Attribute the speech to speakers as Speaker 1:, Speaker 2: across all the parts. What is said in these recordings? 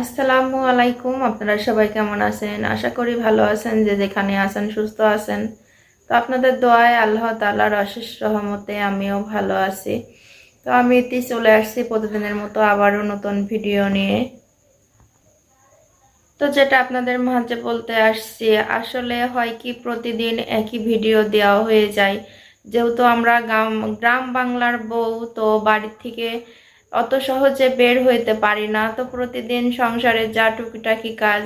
Speaker 1: আসসালামু আলাইকুম, আপনারা সবাই কেমন আছেন? আশা করি ভালো আছেন, যে যেখানে আছেন সুস্থ আছেন। তো আপনাদের দোয়ায় আল্লাহ তাআলার অশেষ রহমতে আমিও ভালো আছি। তো আমি ইতি চলে আসছি প্রতিদিনের মতো আবারও নতুন ভিডিও নিয়ে। তো যেটা আপনাদের মাঝে বলতে আসছি, আসলে হয় কি, প্রতিদিন একই ভিডিও দেওয়া হয়ে যায়। যেহেতু আমরা গ্রাম গ্রাম বাংলার বউ, তো বাড়ির থেকে অত সহজে বের হইতে পারি না। তো প্রতিদিন সংসারে যা টুকিটাকি কাজ,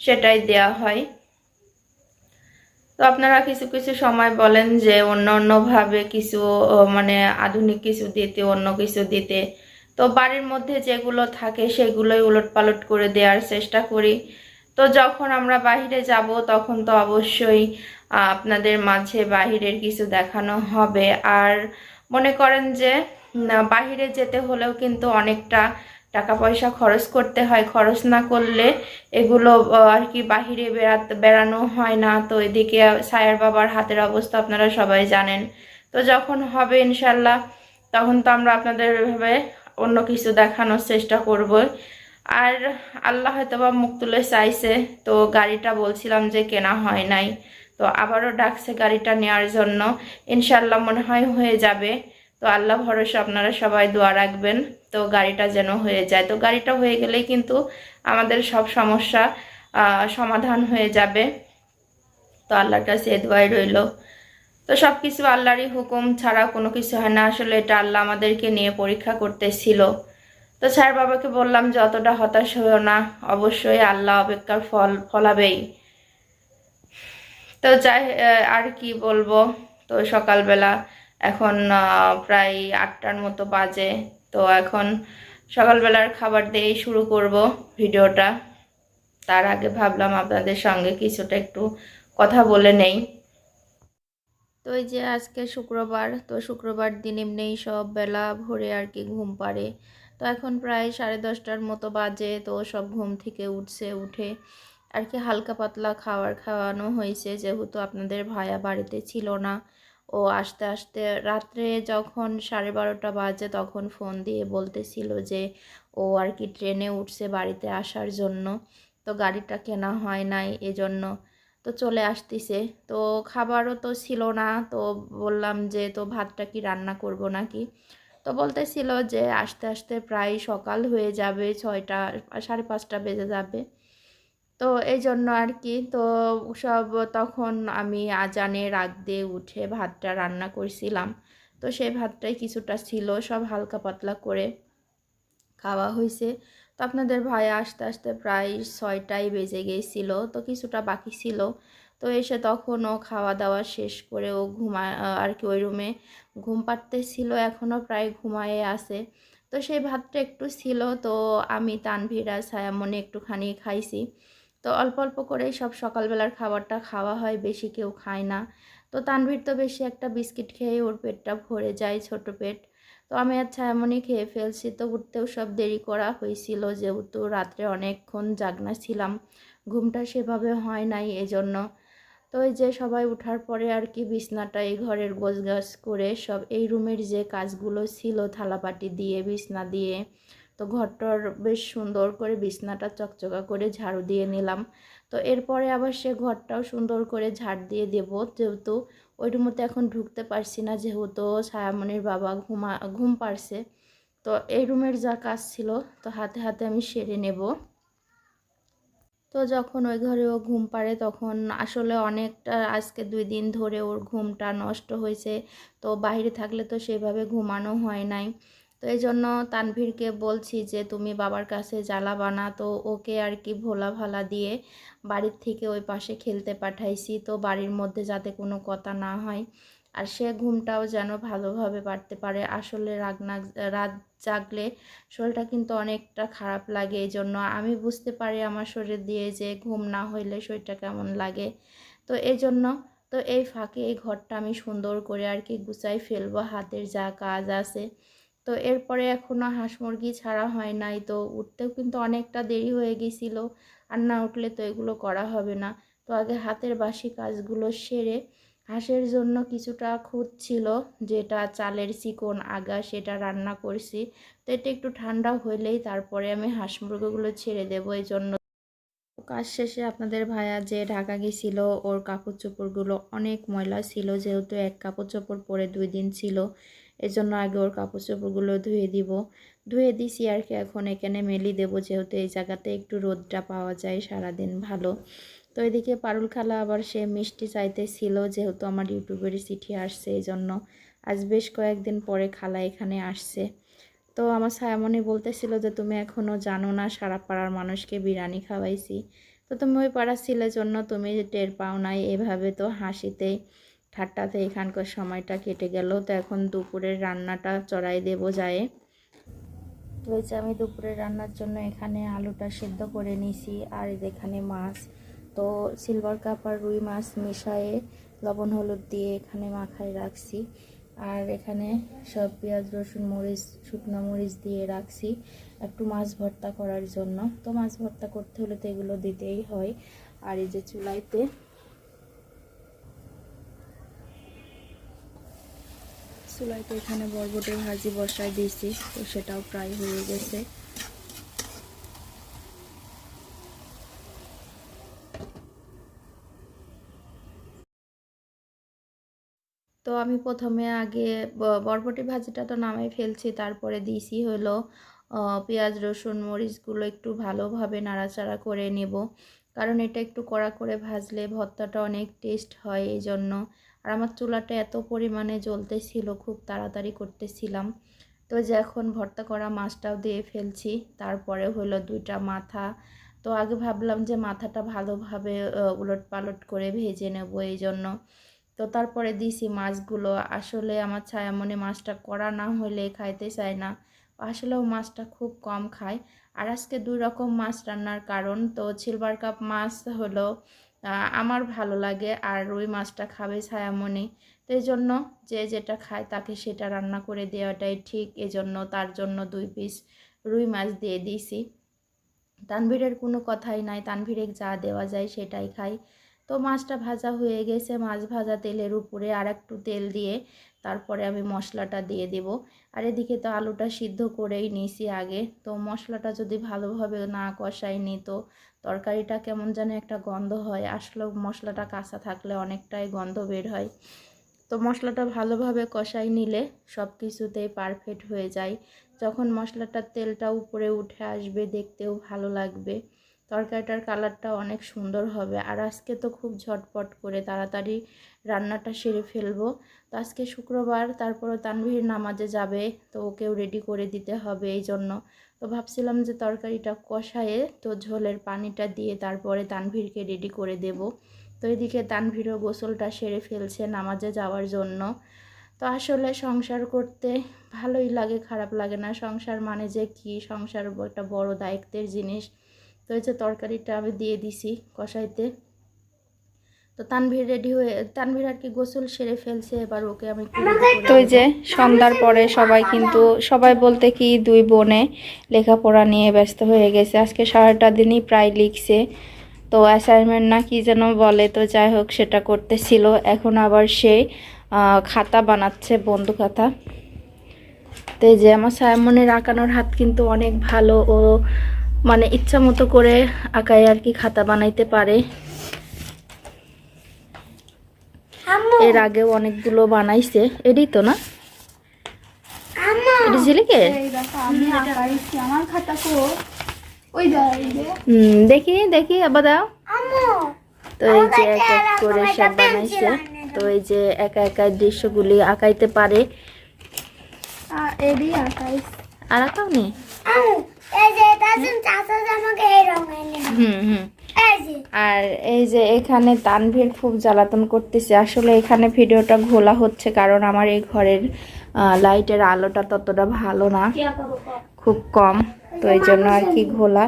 Speaker 1: সেটাই দেয়া হয়। তো আপনারা কিছু কিছু সময় বলেন যে অন্য অন্যভাবে কিছু মানে আধুনিক কিছু দিতে, অন্য কিছু দিতে। তো বাড়ির মধ্যে যেগুলো থাকে, সেগুলোই উলট পালট করে দেওয়ার চেষ্টা করি। তো যখন আমরা বাইরে যাব, তখন তো অবশ্যই আপনাদের মাঝে বাহিরের কিছু দেখানো হবে। আর মনে করেন যে বাহিরে যেতে হলেও কিন্তু অনেকটা টাকা পয়সা খরচ করতে হয়। খরচ না করলে এগুলো আর কি বাহিরে বেড়াতে, বেড়ানো হয় না। তো এদিকে সায়ার বাবার হাতের অবস্থা আপনারা সবাই জানেন। তো যখন হবে ইনশাল্লাহ, তখন তো আমরা আপনাদের ভাবে অন্য কিছু দেখানোর চেষ্টা করব। আর আল্লাহ হয়তো বা মুখ তুলে চাইছে, তো গাড়িটা বলছিলাম যে কেনা হয় নাই। তো আবারও ডাকছে গাড়িটা নেওয়ার জন্য। ইনশাল্লাহ মনে হয় হয়ে যাবে। তো আল্লাহ ভরসা, আপনারা সবাই দোয়া রাখবেন। তো গাড়িটা যেন হয়ে যায়। তো গাড়িটা হয়ে গেলেই কিন্তু আমাদের সব সমস্যা সমাধান হয়ে যাবে। তো আল্লাহর কাছে দোয়াই রইল। তো সব কিছু আল্লাহরই হুকুম ছাড়া কোনো কিছু হয় না। আসলে এটা আল্লাহ আমাদেরকে নিয়ে পরীক্ষা করতেছিল। তো স্যার বাবাকে বললাম যে, অতটা হতাশ হয়েও না। অবশ্যই আল্লাহ অপেক্ষার ফল ফলাবেই। তো যাই আর কি বলব? তো সকালবেলা এখন প্রায় আটটার মতো বাজে। তো এখন সকালবেলার খাবার দিয়েই শুরু করব ভিডিওটা। তার আগে ভাবলাম আপনাদের সঙ্গে কিছুটা একটু কথা বলে নেই। তো এই যে আজকে শুক্রবার, তো শুক্রবার দিন এমনিই সব বেলা ভোরে আর কি ঘুম পাড়ে। তো এখন প্রায় সাড়ে দশটার মতো বাজে, তো সব ঘুম থেকে উঠছে, উঠে আর কি হালকা পাতলা খাবার খাওয়ানো হয়েছে, যেহেতু আপনাদের ভায়া বাড়িতে ছিল না। ও আস্তে আস্তে রাত্রে যখন সাড়ে বারোটা বাজে তখন ফোন দিয়ে বলতেছিল যে ও আর কি ট্রেনে উঠছে বাড়িতে আসার জন্য। তো গাড়িটা কেনা হয় নাই এজন্য। তো চলে আসতিছে। তো খাবারও তো ছিল না। তো বললাম যে, তো ভাতটা কি রান্না করব নাকি? তো বলতেছিল যে, আস্তে আস্তে প্রায় সকাল হয়ে যাবে। ছয়টা, সাড়ে পাঁচটা বেজে যাবে। তো এই জন্য আর কি তো সব তখন আমি আজানের আগ দিয়ে উঠে ভাতটা রান্না করছিলাম। তো সেই ভাতটাই কিছুটা ছিল, সব হালকা পাতলা করে খাওয়া হয়েছে। তো আপনাদের ভাই আসতে আসতে প্রায় ছয়টাই বেজে গিয়েছিল তো কিছুটা বাকি ছিল। তো এসে তখন ও খাওয়া দাওয়া শেষ করে ও ঘুমা আর কি ওই রুমে ঘুম পাড়তেছিল, এখনও প্রায় ঘুমায়ে আছে। তো সেই ভাতটা একটু ছিল, তো আমি তানভীরা ছায়ামনে একটুখানি খাইছি। তো অল্প অল্প করেই সব সকালবেলার খাবারটা খাওয়া হয়, বেশি কেউ খায় না। তো তানভীর তো বেশি একটা বিস্কিট খেয়ে ওর পেটটা ভরে যায় ছোট পেট। তো আমি আর ছায়ামনি খেয়ে ফেলছি, তো উঠতেও সব দেরি করা হয়েছিল। যেহেতু রাত্রে অনেকক্ষণ জাগনা ছিলাম, ঘুমটা সেভাবে হয় নাই এজন্য। তো এই যে সবাই ওঠার পরে আর কি বিছনাটা, এই ঘরের গোছগাছ করে সব, এই রুমের যে কাজগুলো ছিল থালাপাটি দিয়ে, বিছনা দিয়ে তো ঘরটার বেশ সুন্দর করে বিছনাটা চকচকা করে ঝাড়ু দিয়ে নিলাম। তো এরপরে আবার সে ঘরটাও সুন্দর করে ঝাড় দিয়ে দেব। যেহেতু ওই রুমতে এখন ঢুকতে পারছি না, যেহেতু ছায়ামনির বাবা ঘুমা, ঘুম পারছে। তো এই রুমের যা কাজ ছিল, তো হাতে হাতে আমি সেরে নেব। তো যখন ওই ঘরে ও ঘুম পাড়ে, তখন আসলে অনেকটা আজকে দুই দিন ধরে ওর ঘুমটা নষ্ট হয়েছে। তো বাইরে থাকলে তো সেভাবে ঘুমানো হয় নাই। তো এই জন্য তানভীরকে বলছি যে, তুমি বাবার কাছে জ্বালা বানা তো ওকে আর কি ভোলা ভালা দিয়ে বাড়ির থেকে ওই পাশে খেলতে পাঠাইছি। তো বাড়ির মধ্যে যাতে কোনো কথা না হয় আর সে ঘুমটাও যেন ভালোভাবে পারতে পারে। আসলে রাগ না, রাত জাগলে শরীরটা কিন্তু অনেকটা খারাপ লাগে এই জন্য আমি বুঝতে পারি আমার শরীর দিয়ে যে ঘুম না হইলে শরীরটা কেমন লাগে। তো এই জন্য তো এই ফাঁকে এই ঘরটা আমি সুন্দর করে আর কি গুছাই ফেলব। হাতের যা কাজ আছে তো এরপরে এখনও হাঁস মুরগি ছাড়া হয় নাই। তো উঠতেও কিন্তু অনেকটা দেরি হয়ে গেছিল। আর না উঠলে তো এগুলো করা হবে না। তো আগে হাতের বাসি কাজগুলো সেরে হাঁসের জন্য কিছুটা খুদ ছিল, যেটা চালের চিকন আগা সেটা রান্না করছি। তো এটা একটু ঠান্ডা হইলেই তারপরে আমি হাঁস মুরগিগুলো ছেড়ে দেবো। এই জন্য কাজ শেষে আপনাদের ভাইয়া যে ঢাকা গেছিল, ওর কাপড় চোপড়গুলো অনেক ময়লা ছিল, যেহেতু এক কাপড় চোপড় পরে দুই দিন ছিল। এজন্য আগে ওর কাপড় চোপড়গুলো ধুয়ে দিব। ধুয়ে দিছি আর কি, এখন এখানে মেলি দেবো যেহেতু এই জায়গাতে একটু রোদটা পাওয়া যায়, সারাদিন ভালো। তো এদিকে পারুল খালা আবার সে মিষ্টি চাইতেছিল যেহেতু আমার ইউটিউবের চিঠি আসছে এই জন্য আজ বেশ কয়েকদিন পরে খালা এখানে আসছে। তো আমার সায়ামনি বলতেছিল যে, তুমি এখনও জানো না সারা পাড়ার মানুষকে বিরিয়ানি খাওয়াইছি। তো তুমি ওই পাড়ার ছেলের জন্য তুমি টের পাও নাই, এভাবে তো হাসিতেই ঠাট্টাতে এখানকার সময়টা কেটে গেল। তো এখন দুপুরের রান্নাটা চড়াই দেবো যায়। যে আমি দুপুরের রান্নার জন্য এখানে আলুটা সেদ্ধ করে নিছি, আর এখানে মাছ। তো সিলভার কাপ আর রুই মাছ মিশায়ে লবণ, হলুদ দিয়ে এখানে মাখায় রাখছি। আর এখানে সব পেঁয়াজ, রসুন, মরিচ, শুকনো মরিচ দিয়ে রাখছি একটু মাছ ভর্তা করার জন্য। তো মাছ ভর্তা করতে হলে তো এগুলো দিতেই হয়। আর এই যে চুলাইতে চুলাইতে এখানে বরবটির ভাজি বসায় দিয়েছি, তো সেটাও প্রায় হয়ে গেছে। তো আমি প্রথমে আগে বরবটি ভাজিটা তো নামাই ফেলছি, তারপরে দিয়েছি হলো পেঁয়াজ, রসুন, মরিচগুলো একটু ভালোভাবে নাড়াচাড়া করে নেব। কারণ এটা একটু কড়া করে ভাজলে ভর্তাটা অনেক টেস্ট হয়, এই জন্য আর আমার চুলাটা এত পরিমাণে জ্বলতেছিল, খুব তাড়াতাড়ি করতেছিলাম। তো যে এখন ভর্তা করা মাছটাও দিয়ে ফেলছি, তারপরে হলো দুইটা মাথা। তো আগে ভাবলাম যে মাথাটা ভালোভাবে উলট পালট করে ভেজে নেব এই জন্য। তো তারপরে দিছি মাছগুলো। আসলে আমার ছায়ামনে মাছটা করা না হলে খাইতে চায় না। আসলেও মাছটা খুব কম খায়। আর আজকে দুই রকম মাছ রান্নার কারণ। তো সিলভার কাপ মাছ হলো আমার ভালো লাগে আর রুই মাছটা খাবে ছায়ামনি তো এই জন্য যে যেটা খায় তাকে সেটা রান্না করে দেওয়াটাই ঠিক। এজন্য তার জন্য দুই পিস রুই মাছ দিয়ে দিয়েছি। তানভীরের কোনো কথাই নাই। তানভীরের যা দেওয়া যায় সেটাই খাই তো মাছটা ভাজা হয়ে গেছে। মাছ ভাজা তেলের উপরে আর একটু তেল দিয়ে তারপরে আমি মশলাটা দিয়ে দেব। আর এদিকে তো আলুটা সিদ্ধ করেই নিছি আগে। তো মশলাটা যদি ভালোভাবে না কষাই নি তো তরকারিটা কেমন যেন একটা গন্ধ হয়। আসলে মশলাটা কাঁচা থাকলে অনেকটাই গন্ধ বের হয়। তো মশলাটা ভালোভাবে কষাই নিলে সব কিছুতেই পারফেক্ট হয়ে যায়। যখন মশলাটার তেলটা উপরে উঠে আসবে দেখতেও ভালো লাগবে। তরকারিটার কালারটা অনেক সুন্দর হবে। আর আজকে তো খুব ঝটপট করে তাড়াতাড়ি রান্নাটা সেরে ফেলব। তো আজকে শুক্রবার, তারপরও তানভীর নামাজে যাবে, তো ওকেও রেডি করে দিতে হবে এই জন্য তো ভাবছিলাম যে তরকারিটা কষায়ে তো ঝোলের পানিটা দিয়ে তারপরে তানভীরকে রেডি করে দেব। তো এদিকে তানভীরও গোসলটা সেরে ফেলছে নামাজে যাওয়ার জন্য। তো আসলে সংসার করতে ভালোই লাগে, খারাপ লাগে না। সংসার মানে যে কি? সংসার একটা বড় দায়িত্বের জিনিস। তো এই যে তরকারিটা আমি দিয়ে দিছি কষাইতে। তো তানভীর রেডি হয়ে তানভীর আর কি গোসল সেরে ফেলছে এবার ওকে আমি
Speaker 2: তো এই যে সন্ধ্যার পরে সবাই কিন্তু সবাই বলতে কি দুই বোনে লেখাপড়া নিয়ে ব্যস্ত হয়ে গেছে। আজকে সারাটা দিনই প্রায় লিখছে। তো অ্যাসাইনমেন্ট না কি যেন বলে তো যাই হোক সেটা করতেছিল। এখন আবার সে খাতা বানাচ্ছে বন্ধু খাতা। তো এই যে আমার সায়মনের আঁকানোর হাত কিন্তু অনেক ভালো। ও মানে ইচ্ছা মতো করে আঁকায় আর কি খাতা বানাইতে পারে। এর আগেও অনেকগুলো বানাইছে। এডি তো না? এটি ঝিলিকে
Speaker 3: এই দেখো আমি আঁকাইছি আমার খাতা কো? ওই দা এই যে।
Speaker 2: হুম দেখি আবার দাও। তো এই যে এক এক করে সব বানাইছে। তো এই যে একা একা দৃশ্যগুলি আঁকাইতে পারে। আর আঁকাও
Speaker 3: নেই
Speaker 2: আর এই যে এখানে তানভীর খুব জ্বালাতন করতেছে। আসলে এখানে ভিডিওটা ঘোলা হচ্ছে কারণ আমার এই ঘরের লাইটের আলোটা ততটা ভালো না? খুব কম। তো এই জন্য আর কি ঘোলা।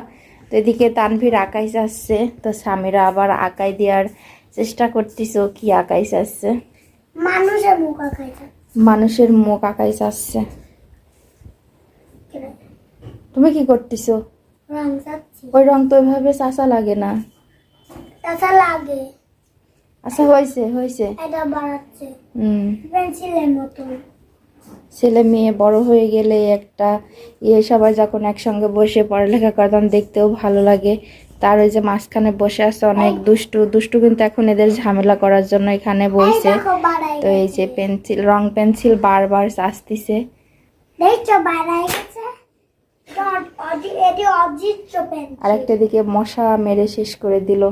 Speaker 2: তো এদিকে তানভীর আঁকাই যাচ্ছে তো স্বামীরা আবার আঁকাই দেওয়ার চেষ্টা করতেছে ও কি আঁকাই যাচ্ছে
Speaker 3: মানুষের মুখ আঁকাইছে
Speaker 2: মানুষের মুখ আঁকাই যাচ্ছে তুমি কি করতেছো?
Speaker 3: রং চাচ্ছি।
Speaker 2: ওই রং তো ওইভাবে চাষা লাগে না।
Speaker 3: চাচা লাগে।
Speaker 2: আচ্ছা হয়েছে হয়েছে।
Speaker 3: এটা বাড়াচ্ছে।
Speaker 2: হুম।
Speaker 3: পেন্সিলের মতন।
Speaker 1: ছেলে মেয়ে বড় হয়ে গেলে একটা ইয়ে সবাই যখন একসঙ্গে বসে পড়ালেখা করতাম দেখতেও ভালো লাগে। তার ওই যে মাঝখানে বসে আছে অনেক দুষ্টু। দুষ্টু কিন্তু এখন এদের ঝামেলা করার জন্য এখানে বইছে তো এই যে পেন্সিল রং পেন্সিল বারবার আসতিছে
Speaker 3: দেখছ বাড়াই গেছে? এটি অজিত পেন
Speaker 1: আর একটা দিকে মশা মেরে শেষ করে দিল